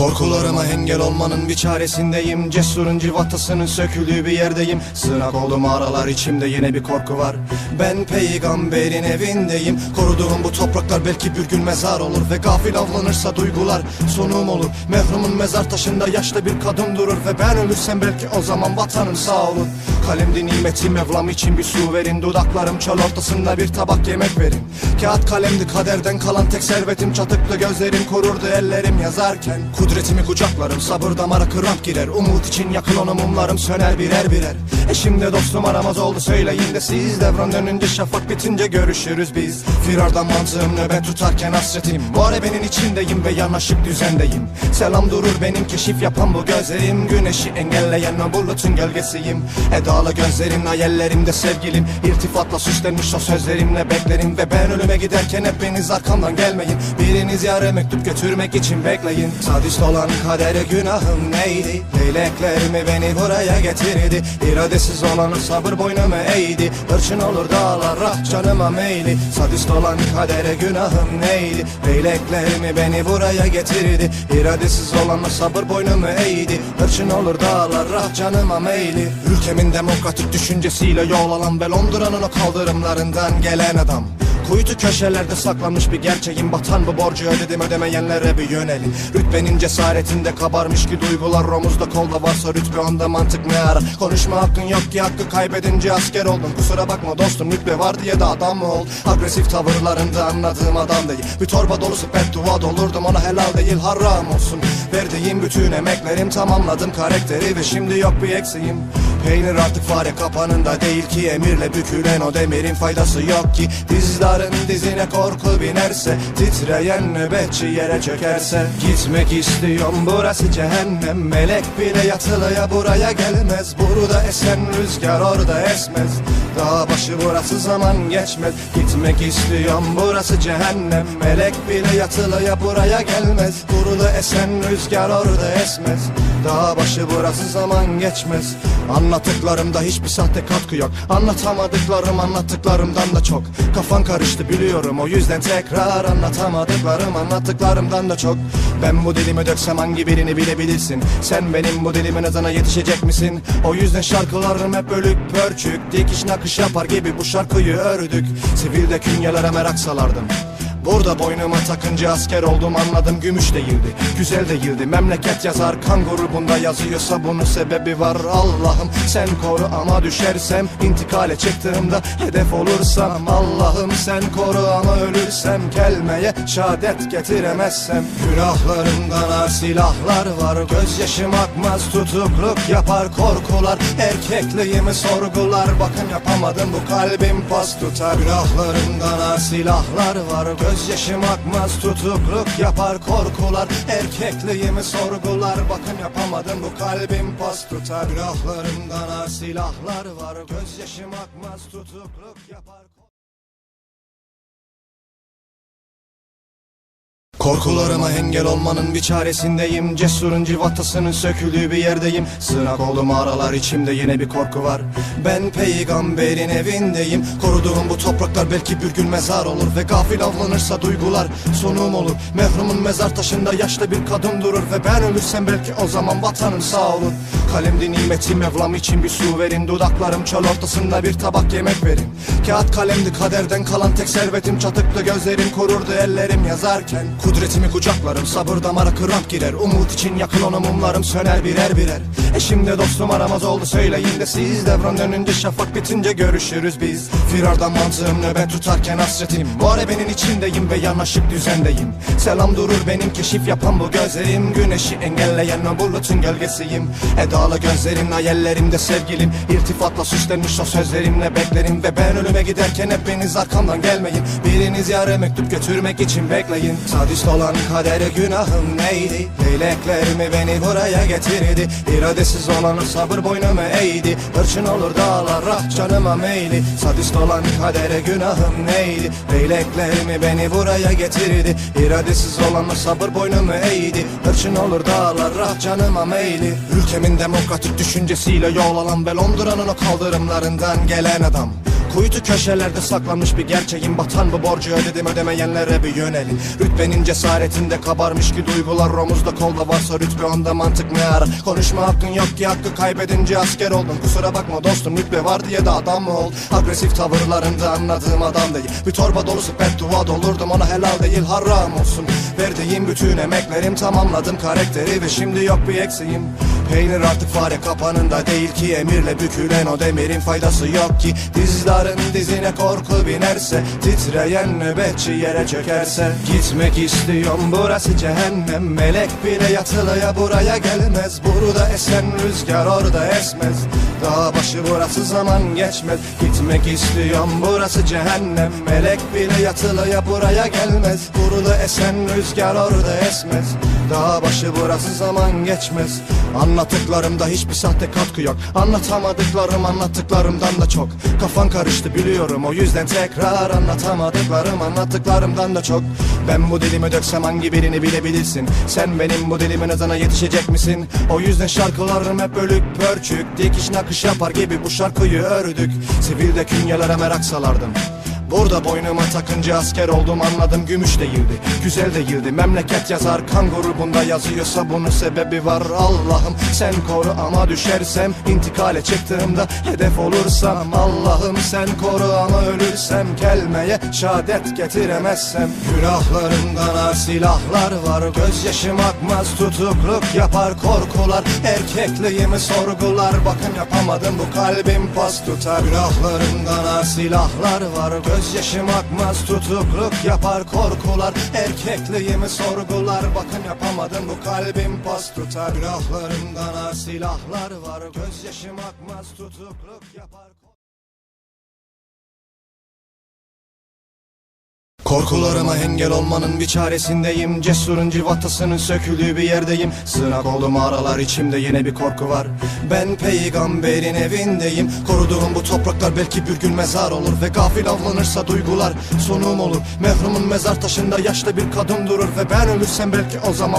Korkularıma engel olmanın bir çaresindeyim. Cesurun civatasının söküldüğü bir yerdeyim. Sığınak oldum aralar içimde yine bir korku var. Ben peygamberin evindeyim. Koruduğum bu topraklar belki bir gün mezar olur Ve gafil avlanırsa duygular sonum olur. Mehrumun mezar taşında yaşlı bir kadın durur Ve ben ölürsem belki o zaman vatanım sağ olur Kalemdi nimetim Mevlam için bir su verin. Dudaklarım çöl ortasında bir tabak yemek verin. Kağıt kalemdi kaderden kalan tek servetim. Çatıklı gözlerim korurdu ellerim yazarken. Kudretimi kucaklarım sabır damara kramp girer. Umut için yakın ona mumlarım söner birer birer. Eşimde dostum aramaz oldu söyleyin de siz. Devran dönünce şafak bitince görüşürüz biz. Firardan mantığım nöbet tutarken hasretim. Muharebenin içindeyim ve yanaşık düzendeyim. Selam durur benim keşif yapan bu gözlerim. Güneşi engelleyen o bulutun gölgesiyim Edalı gözlerin hayallerimde sevgilim. İrtifatla süslenmiş o sözlerimle beklerim. Ve ben ölüme giderken hepiniz arkamdan gelmeyin. Biriniz yarı mektup götürmek için bekleyin. Sadist olan kaderi günahım neydi? Leyleklerimi beni buraya getirdi. İradesiz olanı sabır boynumu eğdi. Hırçın olur dağlar ah canıma meyli. Sadist olan kadere günahım neydi? Leyleklerimi beni buraya getirdi. İradesiz olanı sabır boynumu eğdi. Hırçın olur dağlar ah canıma meyli. Ülkemin demokratik düşüncesiyle yol alan Ve Londra'nın o kaldırımlarından gelen adam. Kuytu köşelerde saklanmış bir gerçeğin Batan bu borcu ödedim ödemeyenlere bir yönelin Rütbenin cesaretinde kabarmış ki duygular Omuzda kolda varsa rütbe onda mantık ne ara Konuşma hakkın yok ki hakkı kaybedince asker oldum Kusura bakma dostum rütbe var diye de adam mı ol Agresif tavırlarında anladığım adam değil. Bir torba dolusu beddua dolurdum ona helal değil haram olsun. Verdiğim bütün emeklerim tamamladım karakteri Ve şimdi yok bir eksiğim Peynir artık fare kapanında değil ki Emirle bükülen o demirin faydası yok ki. Dizlerin dizine korku binerse Titreyen nöbetçi yere çökerse. Gitmek istiyorum burası cehennem Melek bile yatılıya buraya gelmez. Burada esen rüzgar orada esmez Dağ başı burası zaman geçmez. Gitmek istiyorum burası cehennem. Melek bile yatılıya buraya gelmez. Burada esen rüzgar orada esmez. Dağ başı burası zaman geçmez. Anlattıklarımda hiçbir sahte katkı yok. Anlatamadıklarım anlattıklarımdan da çok. Kafan karıştı biliyorum o yüzden tekrar Anlatamadıklarım anlattıklarımdan da çok. Ben bu dilimi döksem hangi birini bilebilirsin? Sen benim bu dilimin hızına yetişecek misin? O yüzden şarkılarım hep bölük pörçük Dikiş nakış yapar gibi bu şarkıyı ördük. Sivilde künyelere merak salardım Burada boynuma takınca asker oldum anladım gümüş değildi Güzel değildi. Memleket yazar kan grubunda yazıyorsa bunun sebebi var Allah'ım. Sen koru ama düşersem intikale çıktığımda hedef olursam Allah'ım. Sen koru ama ölürsem kelmeye şehadet getiremezsem. Günahlarımdan ağır silahlar var gözyaşım akmaz tutukluk yapar korkular Erkekliğimi sorgular. Bakın yapamadım bu kalbim pas tutar. Günahlarımdan ağır silahlar var gözyaşım akmaz tutukluk yapar korkular. Erkekliğimi sorgular bakın yapamadım. Bu kalbim pas tutar Günahlarımdan ağır silahlar var. Gözyaşım akmaz tutukluk yapar Korkularıma engel olmanın bir çaresindeyim. Cesurun civatasının söküldüğü bir yerdeyim. Sığınak oldum aralar içimde yine bir korku var. Ben peygamberin evindeyim. Koruduğum bu topraklar belki bir gün mezar olur Ve gafil avlanırsa duygular sonum olur. Mehrumun mezar taşında yaşlı bir kadın durur Ve ben ölürsem belki o zaman vatanım sağ olur Kalemdi nimetim Mevlam için bir su verin. Dudaklarım çöl ortasında bir tabak yemek verin. Kağıt kalemdi kaderden kalan tek servetim. Çatıklı gözlerim korurdu ellerim yazarken. Kudretimi kucaklarım sabır damara kramp girer. Umut için yakın ona mumlarım söner birer birer. Eşimde dostum aramaz oldu söyleyin de siz. Devran dönünce şafak bitince görüşürüz biz. Firardan mantığım nöbet tutarken hasretim. Muharebenin içindeyim ve yanaşık düzendeyim. Selam durur benim keşif yapan bu gözlerim. Güneşi engelleyen o bulutun gölgesiyim Edalı gözlerin hayallerimde sevgilim. İrtifatla süslenmiş o sözlerimle beklerim. Ve ben ölüme giderken hepiniz arkamdan gelmeyin. Biriniz yarı mektup götürmek için bekleyin. Sadist olan kadere günahım neydi? Leyleklerimi beni buraya getirdi. İradesiz olanı sabır boynumu eğdi. Hırçın olur dağlar ah canıma meyli. Sadist olan kadere günahım neydi? Leyleklerimi beni buraya getirdi. İradesiz olanı sabır boynumu eğdi. Hırçın olur dağlar ah canıma meyli. Ülkemin demokratik düşüncesiyle yol alan Ve Londra'nın o kaldırımlarından gelen adam Kuytu köşelerde saklanmış bir gerçeğim. Batan bu borcu ödedim ödemeyenlere bir yönelin. Rütbenin cesaretinde kabarmış ki duygular Omuzda kolda varsa rütbe onda mantık ne ara Konuşma hakkın yok ki hakkı kaybedince asker oldum Kusura bakma dostum rütbe var diye de adam mı ol. Agresif tavırlarında anladığım adam değil. Bir torba dolusu beddua dolurdum ona helal değil haram olsun. Verdiğim bütün emeklerim tamamladım karakteri Ve şimdi yok bir eksiğim. Peynir artık fare kapanında değil ki Emirle bükülen o demirin faydası yok ki Dizlerin dizine korku binerse Titreyen nöbetçi yere çökerse. Gitmek istiyorum burası cehennem. Melek bile yatılıya buraya gelmez. Burada esen rüzgar orada esmez Dağ başı burası zaman geçmez. Gitmek istiyorum burası cehennem. Melek bile yatılıya buraya gelmez. Burada esen rüzgar orada esmez. Dağ başı burası zaman geçmez. Anlattıklarımda hiçbir sahte katkı yok. Anlatamadıklarım anlattıklarımdan da çok. Kafan karıştı biliyorum. O yüzden tekrar Anlatamadıklarım anlattıklarımdan da çok. Ben bu dilimi döksem hangi birini bilebilirsin? Sen benim bu dilimin hızına yetişecek misin? O yüzden şarkılarım hep bölük pörçük. Dikiş nakış yapar gibi bu şarkıyı ördük. Sivilde künyelere merak salardım Burada boynuma takınca asker oldum anladım gümüş değildi Güzel değildi. Memleket yazar kan grubunda yazıyorsa bunun sebebi var Allah'ım. Sen koru ama düşersem intikale çıktığımda hedef olursam Allah'ım. Sen koru ama ölürsem kelmeye şehadet getiremezsem. Günahlarımdan ağır silahlar var gözyaşım akmaz tutukluk yapar korkular Erkekliğimi sorgular. Bakın yapamadım bu kalbim pas tutar. Günahlarımdan ağır silahlar var gözyaşım akmaz tutukluk yapar korkular. Erkekliğimi sorgular bakın yapamadım. Bu kalbim pas tutar Günahlarımdan silahlar var. Gözyaşım akmaz tutukluk yapar Korkularıma engel olmanın bir çaresindeyim. Cesurun civatasının söküldüğü bir yerdeyim. Sığınak oldum aralar içimde yine bir korku var. Ben peygamberin evindeyim. Koruduğum bu topraklar belki bir gün mezar olur Ve gafil avlanırsa duygular sonum olur. Mehrumun mezar taşında yaşlı bir kadın durur Ve ben ölürsem belki o zaman